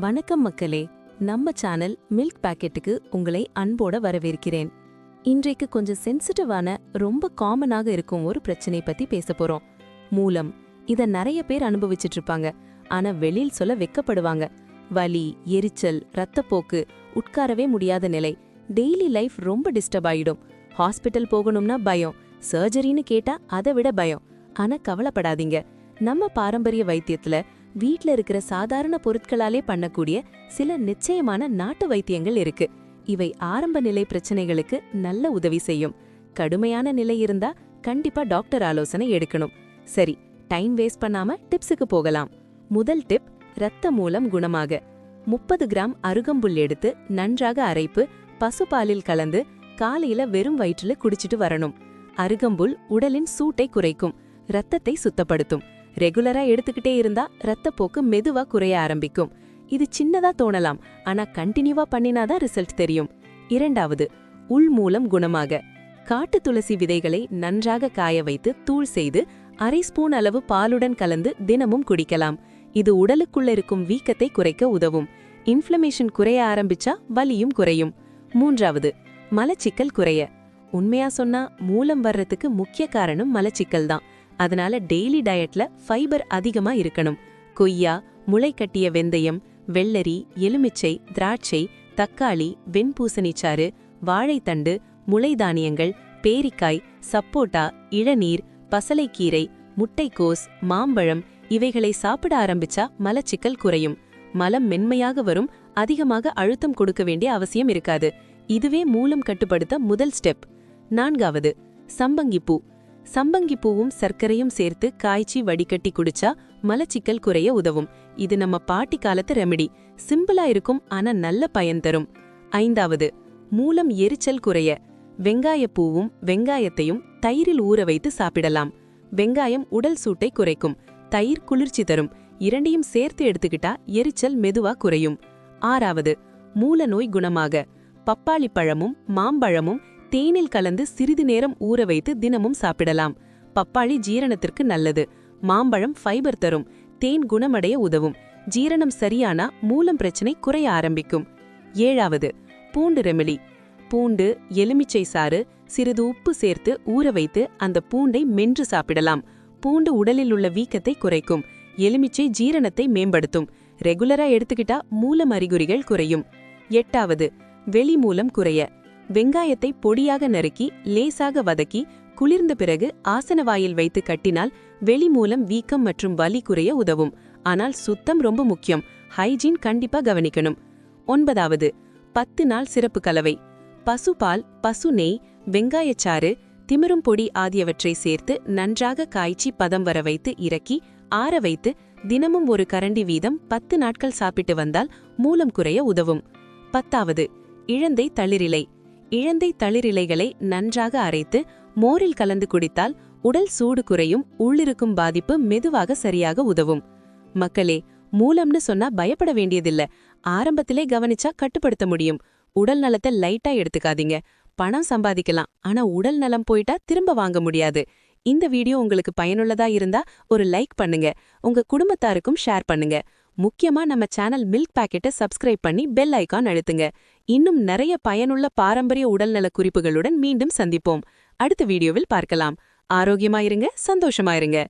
வணக்கம் மக்களே நம்ம சேனல் மில்க் பாக்கெட்டுக்கு உங்களை அன்போட வரவேற்கிறேன். இன்றைக்கு கொஞ்சம் சென்சிட்டிவான ரொம்ப காமனாக இருக்கும் ஒரு பிரச்சனை பத்தி பேச போறோம். மூலம் இத நிறைய பேர் அனுபவிச்சுட்டு இருப்பாங்க. ஆனா வெளியில் சொல்ல வெக்கப்படுவாங்க. வலி எரிச்சல் ரத்தப்போக்கு உட்காரவே முடியாத நிலை. டெய்லி லைஃப் ரொம்ப டிஸ்டர்ப் ஆயிடும். ஹாஸ்பிட்டல் போகணும்னா பயம். சர்ஜரின்னு கேட்டா அதை விட பயம். ஆனா கவலைப்படாதீங்க. நம்ம பாரம்பரிய வைத்தியத்துல வீட்ல இருக்கிற சாதாரண பொருட்களாலே பண்ணக்கூடிய சில நிச்சயமான நாட்டு வைத்தியங்கள் இருக்கு. இவை ஆரம்ப நிலை பிரச்சனைகளுக்கு நல்ல உதவி செய்யும். கடுமையான நிலை இருந்தா கண்டிப்பா டாக்டர் ஆலோசனை எடுக்கணும். சரி டைம் வேஸ்ட் பண்ணாம டிப்ஸுக்கு போகலாம். முதல் டிப் ரத்த மூலம் குணமாக. முப்பது கிராம் அருகம்புல் எடுத்து நன்றாக அரைப்பு பசுபாலில் கலந்து காலையில வெறும் வயிற்றுல குடிச்சிட்டு வரணும். அருகம்புல் உடலின் சூட்டை குறைக்கும் ரத்தத்தை சுத்தப்படுத்தும். ரெகுலரா எடுத்துக்கிட்டே இருந்தா ரத்தப்போக்கு மெதுவா குறைய ஆரம்பிக்கும். இது சின்னதா தோணலாம் ஆனா கண்டினியூவா பண்ணினாதான் ரிசல்ட் தெரியும். இரண்டாவது உள் மூலம் குணமாக. காட்டு துளசி விதைகளை நன்றாக காய வைத்து தூள் செய்து அரை ஸ்பூன் அளவு பாலுடன் கலந்து தினமும் குடிக்கலாம். இது உடலுக்குள்ள இருக்கும் வீக்கத்தை குறைக்க உதவும். இன்ஃப்ளமேஷன் குறைய ஆரம்பிச்சா வலியும் குறையும். மூன்றாவது மலச்சிக்கல் குறைய. உண்மையா சொன்னா மூலம் வர்றதுக்கு முக்கிய காரணம் மலச்சிக்கல் தான். அதனால டெய்லி டயட்ல ஃபைபர் அதிகமா இருக்கணும். கொய்யா முளை கட்டிய வெந்தயம் வெள்ளரி எலுமிச்சை திராட்சை தக்காளி வெண்பூசணிச்சாறு வாழைத்தண்டு முளை தானியங்கள் பேரிக்காய் சப்போட்டா இளநீர் பசலைக்கீரை முட்டைக்கோஸ் மாம்பழம் இவைகளை சாப்பிட ஆரம்பிச்சா மலச்சிக்கல் குறையும். மலம் மென்மையாக வரும் அதிகமாக அழுத்தம் கொடுக்க வேண்டிய அவசியம் இருக்காது. இதுவே மூலம் கட்டுப்படுத்த முதல் ஸ்டெப் நான்காவது சம்பங்கிப்பூ. சம்பங்கி பூவும் சர்க்கரையும் சேர்த்து காய்ச்சி வடிகட்டி குடிச்சா மலச்சிக்கல் குறைய உதவும். இது நம்ம பாட்டி காலத்து ரெமெடி சிம்பிளா இருக்கும் ஆனா நல்ல பயன் தரும். ஐந்தாவது மூலம் எரிச்சல் குறைய. வெங்காயப்பூவும் வெங்காயத்தையும் தயிரில் ஊற வைத்து சாப்பிடலாம். வெங்காயம் உடல் சூட்டை குறைக்கும் தயிர் குளிர்ச்சி தரும். இரண்டையும் சேர்த்து எடுத்துக்கிட்டா எரிச்சல் மெதுவா குறையும். ஆறாவது மூல நோய் குணமாக. பப்பாளி பழமும் மாம்பழமும் தேனில் கலந்து சிறிது நேரம் ஊற வைத்து தினமும் சாப்பிடலாம். பப்பாளி ஜீரணத்திற்கு நல்லது. மாம்பழம் ஃபைபர் தரும். தேன் குணமடைய உதவும். ஜீரணம் சரியானா மூலம் பிரச்சனை குறைய ஆரம்பிக்கும். ஏழாவது பூண்டு ரெமிலி பூண்டு எலுமிச்சை சாறு சிறிது உப்பு சேர்த்து ஊற வைத்து அந்த பூண்டை மென்று சாப்பிடலாம். பூண்டு உடலில் உள்ள வீக்கத்தை குறைக்கும். எலுமிச்சை ஜீரணத்தை மேம்படுத்தும். ரெகுலரா எடுத்துக்கிட்டா மூலம் அறிகுறிகள் குறையும். எட்டாவது வெளி மூலம் குறைய. வெங்காயத்தை பொடியாக நறுக்கி லேசாக வதக்கி குளிர்ந்த பிறகு ஆசனவாயில் வைத்து கட்டினால் வெளி மூலம் வீக்கம் மற்றும் வலி குறைய உதவும். ஆனால் சுத்தம் ரொம்ப முக்கியம். ஹைஜீன் கண்டிப்பா கவனிக்கணும். ஒன்பதாவது பத்து நாள் சிறப்பு கலவை. பசுபால் பசு நெய் வெங்காயச்சாறு திமிரும் பொடி ஆகியவற்றை சேர்த்து நன்றாக காய்ச்சி பதம் வர வைத்து இறக்கி ஆற வைத்து தினமும் ஒரு கரண்டி வீதம் பத்து நாட்கள் சாப்பிட்டு வந்தால் மூலம் குறைய உதவும். பத்தாவது இழந்தை தளிரிலை. இழந்தை தளிரிலைகளை நன்றாக அரைத்து மோரில் கலந்து குடித்தால் உடல் சூடு குறையும் உள்ளிருக்கும் பாதிப்பு மெதுவாக சரியாக உதவும். மக்களே மூலம்னு சொன்னா பயப்பட வேண்டியதில்ல. ஆரம்பத்திலே கவனிச்சா கட்டுப்படுத்த முடியும். உடல் நலத்தை லைட்டா எடுத்துக்காதீங்க. பணம் சம்பாதிக்கலாம். ஆனா உடல் நலம் போயிட்டா திரும்ப வாங்க முடியாது. இந்த வீடியோ உங்களுக்கு பயனுள்ளதா இருந்தா ஒரு லைக் பண்ணுங்க. உங்க குடும்பத்தாருக்கும் ஷேர் பண்ணுங்க. முக்கியமா நம்ம சேனல் மில்க் பாக்கெட்டை சப்ஸ்கிரைப் பண்ணி பெல் ஐக்கான் அழுத்துங்க. இன்னும் நிறைய பயனுள்ள பாரம்பரிய உடல்நல குறிப்புகளுடன் மீண்டும் சந்திப்போம். அடுத்த வீடியோவில் பார்க்கலாம். ஆரோக்கியமாயிருங்க சந்தோஷமாயிருங்க.